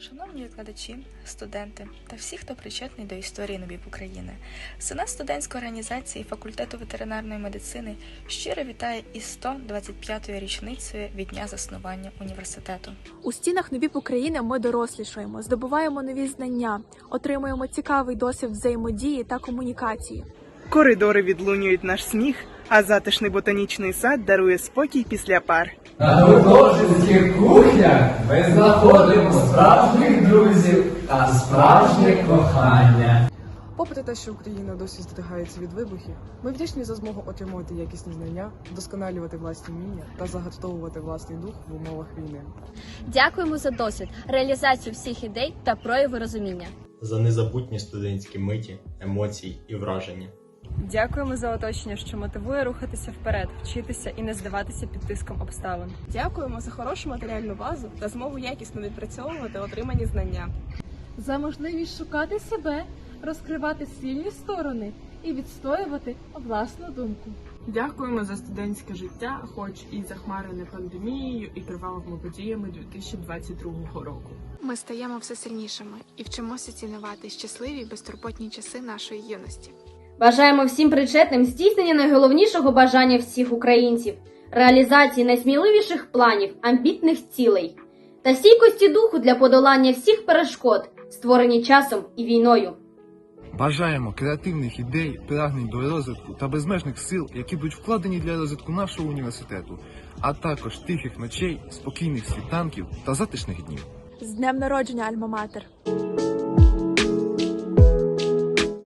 Шановні викладачі, студенти та всі, хто причетний до історії НОБІП України, Сенат студентської організації факультету ветеринарної медицини щиро вітає із 125-ю річницею від дня заснування університету. У стінах НОБІП України ми дорослішаємо, здобуваємо нові знання, отримуємо цікавий досвід взаємодії та комунікації. Коридори відлунюють наш сміх, а затишний ботанічний сад дарує спокій після пар. Кухнях ми знаходимо справжніх друзів та справжнє кохання. Попри те, що Україна досі здригається від вибухів, ми вдячні за змогу отримувати якісні знання, вдосконалювати власні вміння та загартовувати власний дух в умовах війни. Дякуємо за досвід, реалізацію всіх ідей та прояви розуміння. за незабутні студентські миті, емоції і враження. Дякуємо за оточення, що мотивує рухатися вперед, вчитися і не здаватися під тиском обставин. Дякуємо за хорошу матеріальну базу та змогу якісно відпрацьовувати отримані знання. за можливість шукати себе, розкривати сильні сторони і відстоювати власну думку. Дякуємо за студентське життя, хоч і захмарене пандемією і кривавими подіями 2022 року. Ми стаємо все сильнішими і вчимося цінувати щасливі безтурботні часи нашої юності. Бажаємо всім причетним здійснення найголовнішого бажання всіх українців, реалізації найсміливіших планів, амбітних цілей та стійкості духу для подолання всіх перешкод, створені часом і війною. Бажаємо креативних ідей, прагнень до розвитку та безмежних сил, які будуть вкладені для розвитку нашого університету, а також тихих ночей, спокійних світанків та затишних днів. З днем народження Альма-Матер!